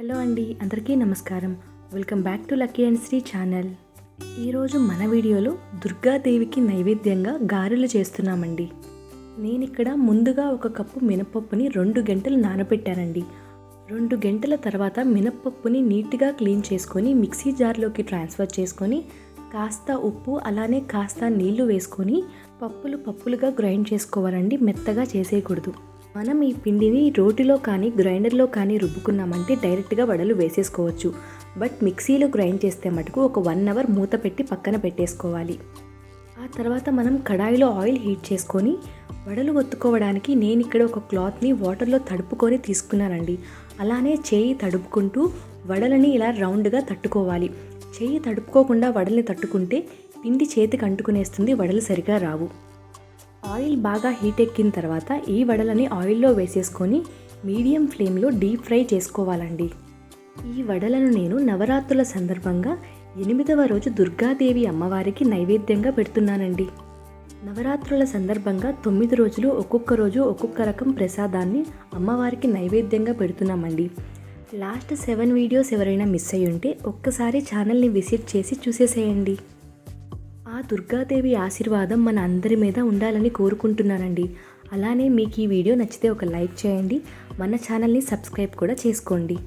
Hello అండి అందరికీ నమస్కారం. Welcome back to lucky and Sri channel. ఈరోజు మన వీడియోలో దుర్గాదేవికి నైవేద్యంగా గారెలు చేస్తున్నామండి. నేను ఇక్కడ ముందుగా ఒక కప్పు మినపప్పుని రెండు గంటలు నానబెట్టానండి. రెండు గంటల తర్వాత మినపప్పుని నీట్గా క్లీన్ చేసుకొని మిక్సీ జార్లోకి ట్రాన్స్ఫర్ చేసుకొని కాస్త ఉప్పు అలానే కాస్త నీళ్ళు వేసుకొని పప్పులు పప్పులుగా గ్రైండ్ చేసుకోవాలండి మెత్తగా చేసేయకూడదు. మనం ఈ పిండిని రోటిలో కానీ గ్రైండర్లో కానీ రుబ్బుకున్నామంటే డైరెక్ట్గా వడలు వేసేసుకోవచ్చు. బట్ మిక్సీలో గ్రైండ్ చేస్తే మటుకు ఒక వన్ అవర్ మూత పెట్టి పక్కన పెట్టేసుకోవాలి. ఆ తర్వాత మనం కడాయిలో ఆయిల్ హీట్ చేసుకొని వడలు ఒత్తుకోవడానికి నేను ఇక్కడ ఒక క్లాత్ని వాటర్లో తడుపుకొని తీసుకున్నానండి. అలానే చేయి తడుపుకుంటూ వడలని ఇలా రౌండ్గా తట్టుకోవాలి. చేయి తడుపుకోకుండా వడల్ని తట్టుకుంటే పిండి చేతికి అంటుకునేస్తుంది వడలు సరిగా రావు. ఆయిల్ బాగా హీట్ ఎక్కిన తర్వాత ఈ వడలని ఆయిల్లో వేసేసుకొని మీడియం ఫ్లేమ్లో డీప్ ఫ్రై చేసుకోవాలండి. ఈ వడలను నేను నవరాత్రుల సందర్భంగా ఎనిమిదవ రోజు దుర్గాదేవి అమ్మవారికి నైవేద్యంగా పెడుతున్నానండి. నవరాత్రుల సందర్భంగా తొమ్మిది రోజులు ఒక్కొక్క రోజు ఒక్కొక్క రకం ప్రసాదాన్ని అమ్మవారికి నైవేద్యంగా పెడుతున్నామండి. లాస్ట్ సెవెన్ వీడియోస్ ఎవరైనా మిస్ అయ్యి ఉంటే ఒక్కసారి ఛానల్ని విజిట్ చేసి చూసేసేయండి. దుర్గాదేవి ఆశీర్వాదం మన అందరి మీద ఉండాలని కోరుకుంటున్నానండి. అలానే మీకు ఈ వీడియో నచ్చితే ఒక లైక్ చేయండి. మన ఛానల్ని సబ్స్క్రైబ్ కూడా చేసుకోండి.